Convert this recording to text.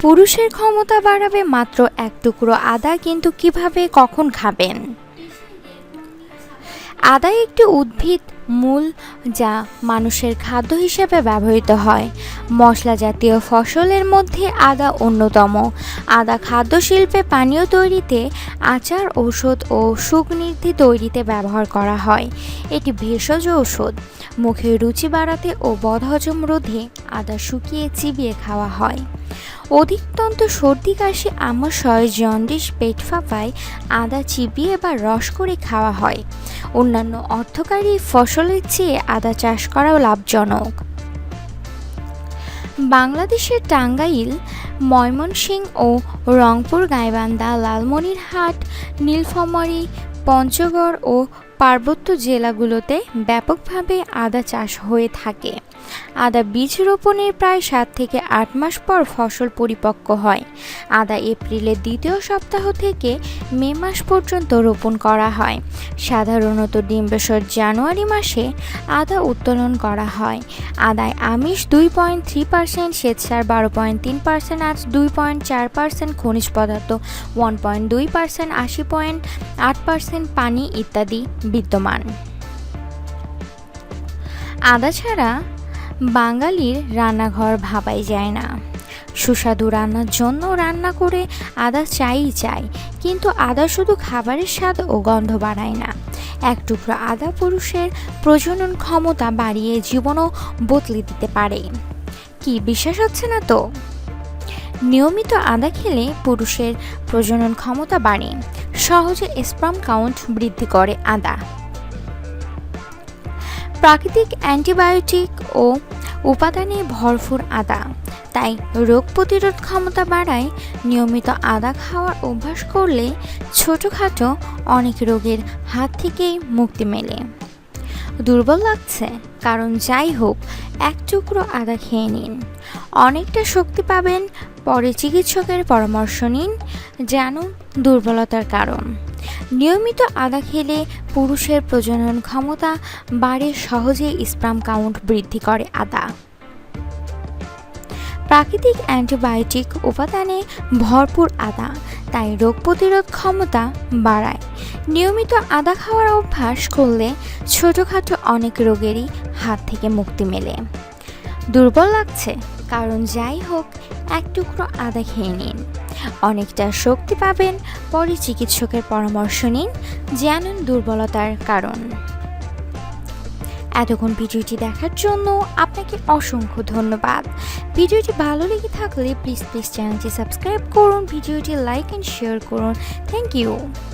পুরুষের ক্ষমতা বাড়াবে মাত্র এক টুকরো আদা কিন্তু কীভাবে কখন খাবেন? আদা একটি উদ্ভিদ মূল যা মানুষের খাদ্য হিসেবে ব্যবহৃত হয়। মশলা জাতীয় ফসলের মধ্যে আদা অন্যতম। আদা খাদ্য শিল্পে পানীয় তৈরিতে আচার, ঔষধ ও সুগনিধি তৈরিতে ব্যবহার করা হয়। এটি ভেষজ ঔষধ। মুখের রুচি বাড়াতে ও বদহজম রোধে আদা শুকিয়ে চিবিয়ে খাওয়া হয়। অধিকতন্ত সর্দি, কাশি আমাশয় জন্ডিস, পেট ফাঁপায় আদা চিবিয়ে বা রস করে খাওয়া হয়। অন্যান্য অর্থকারী ফসলের চেয়ে আদা চাষ করাও লাভজনক। বাংলাদেশের টাঙ্গাইল ময়মনসিং ও রংপুর, গাইবান্ধা, লালমনিরহাট, নীলফামারী, পঞ্চগড় ও পার্বত্য জেলাগুলোতে ব্যাপকভাবে আদা চাষ হয়ে থাকে। আদা বীজ রোপণের প্রায় সাত থেকে আট মাস পর ফসল পরিপক্ক হয়। আদা এপ্রিলের দ্বিতীয় সপ্তাহ থেকে মে মাস পর্যন্ত রোপণ করা হয়। সাধারণত ডিম্বেশ্বর জানুয়ারি মাসে আদা উত্তোলন করা হয়। আদায় আমিষ দুই পয়েন্ট থ্রি পার্সেন্ট, শ্বেতসার বারো পয়েন্ট তিন পার্সেন্ট আজ দুই পয়েন্ট চার পার্সেন্ট, খনিজ পদার্থ ওয়ান পয়েন্ট দুই পার্সেন্ট, আশি পয়েন্ট আট পার্সেন্ট, পানি ইত্যাদি। বিদ্যমান। আদা ছাড়া বাঙালির রান্নাঘর ভাবাই যায় না। সুস্বাদু রান্নার জন্য রান্না করে আদা চাইই চাই, কিন্তু আদা শুধু খাবারের স্বাদ ও গন্ধ বাড়ায় না। এক টুকরো আদা পুরুষের প্রজনন ক্ষমতা বাড়িয়ে জীবনও বদলে দিতে পারে। কি বিশ্বাস হচ্ছে না তো? নিয়মিত আদা খেলে পুরুষের প্রজনন ক্ষমতা বাড়ে। সহজে স্প্রাম কাউন্ট বৃদ্ধি করে আদা। প্রাকৃতিক অ্যান্টিবায়োটিক ও উপাদানে ভরপুর আদা, তাই রোগ প্রতিরোধ ক্ষমতা বাড়ায় নিয়মিত আদা খাওয়ার অভ্যাস করলে ছোটোখাটো অনেক রোগের হাত থেকেই মুক্তি মেলে। দুর্বল লাগছে, কারণ যাই হোক, এক টুকরো আদা খেয়ে নিন। অনেকটা শক্তি পাবেন পরে চিকিৎসকের পরামর্শ নিন জানুন দুর্বলতার কারণ। নিয়মিত আদা খেলে পুরুষের প্রজনন ক্ষমতা বাড়ে সহজে স্প্রাম কাউন্ট বৃদ্ধি করে আদা। প্রাকৃতিক অ্যান্টিবায়োটিক উপাদানে ভরপুর আদা, তাই রোগ প্রতিরোধ ক্ষমতা বাড়ায়। নিয়মিত আদা খাওয়ার অভ্যাস করলে ছোটোখাটো অনেক রোগেরই হাত থেকে মুক্তি মেলে। দুর্বল লাগছে। কারণ যাই হোক, এক টুকরো আদা খেয়ে নিন। অনেকটা শক্তি পাবেন পরে চিকিৎসকের পরামর্শ নিন জানুন দুর্বলতার কারণ। এতক্ষণ ভিডিওটি দেখার জন্য আপনাকে অসংখ্য ধন্যবাদ। ভিডিওটি ভালো লেগে থাকলে প্লিজ প্লিজ চ্যানেলটি সাবস্ক্রাইব করুন, ভিডিওটি লাইক অ্যান্ড শেয়ার করুন। Thank you